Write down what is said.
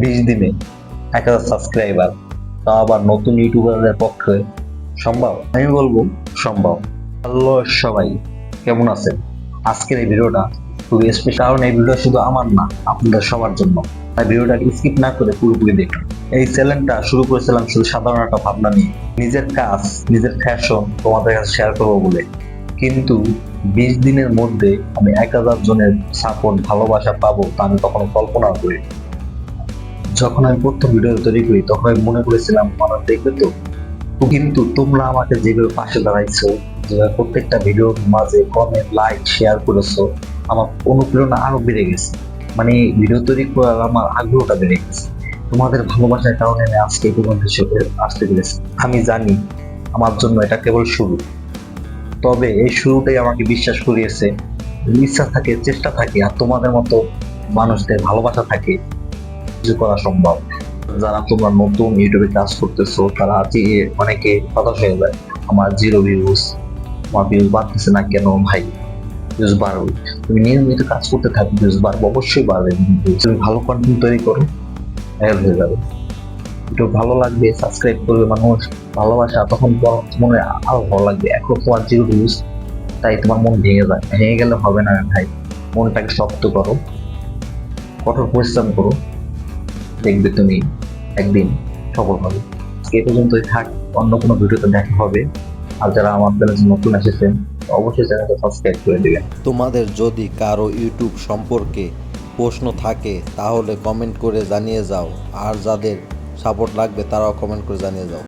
বিশ দিনে এক হাজার সাবস্ক্রাইবার তাও আবার নতুন ইউটিউবারদের পক্ষে সম্ভব? আমি বলব সম্ভব। হ্যালো সবাই, কেমন আছেন? আজকের এই ভিডিওটা খুবই স্পেশাল কারণ এই ভিডিও শুধু আমার না, আপনাদের সবার জন্য। তাই ভিডিওটা স্কিপ না করে পুরোপুরি দেখুন। এই চ্যানেলটা শুরু করেছিলাম শুধু সাধারণ একটা ভাবনা নিয়ে। নিজের কাজ, নিজের ফ্যাশন তোমাদের কাছে শেয়ার করব বলে। কিন্তু বিশ দিনের মধ্যে আমি এক হাজার জনের সাপোর্ট ভালোবাসা পাবো তা আমি কখনো কল্পনা করি যখন আমি প্রথম ভিডিও তৈরি করি, তখন আমি মনে করেছিলাম মানুষ দেখবে তো? কিন্তু তোমরা আমাকে যেভাবে পাশে দাঁড়াইছো, যেভাবে প্রত্যেকটা ভিডিওর মাঝে কমেন্ট লাইক শেয়ার করেছ, আমার অনুপ্রেরণা আরও বেড়ে গেছে। মানে ভিডিও তৈরি করার আমার আগ্রহটা বেড়ে গেছে। তোমাদের ভালোবাসার কারণে আমি আজকে এই হিসেবে আসতে পেরেছি। আমি জানি আমার জন্য এটা কেবল শুরু। তবে এই শুরুটাই আমাকে বিশ্বাস করিয়েছে, ইচ্ছা থাকে, চেষ্টা থাকে, আর তোমাদের মতো মানুষদের ভালোবাসা থাকে কিছু করা সম্ভব। যারা তোমরা নতুন ইউটিউবে কাজ করতেছো, তারা আজকে অনেকে হতাশ হয়ে যায়। আমার জিরো ভিউজ আমার ভিউজ বাড়তেছে না কেন ভাই? ভিউজ বাড়বে। তুমি নিয়মিত কাজ করতে থাকো ভিউজ বাড়বে, অবশ্যই বাড়বে। তুমি ভালো কন্টেন্ট তৈরি করো ভাইরাল হয়ে যাবে। একটু ভালো লাগবে সাবস্ক্রাইব করবে মানুষ, ভালোবাসা, তখন মনে আরও ভালো লাগবে। এখন তোমার জিরো ভিউজ তাই তোমার মন ভেঙে যায়। ভেঙে গেলে হবে না ভাই। মনটাকে শক্ত করো, কঠোর পরিশ্রম করো। দেখবে তুমি একদিন সফল হবে। এ পর্যন্তই থাক, অন্য কোনো ভিডিওতে দেখা হবে। আর যারা আমার নতুন এসেছেন, অবশ্যই চ্যানেলটা সাবস্ক্রাইব করে দেবেন। তোমাদের যদি কারও ইউটিউব সম্পর্কে প্রশ্ন থাকে, তাহলে কমেন্ট করে জানিয়ে যাও। আর যাদের সাপোর্ট লাগবে, তারাও কমেন্ট করে জানিয়ে যাও।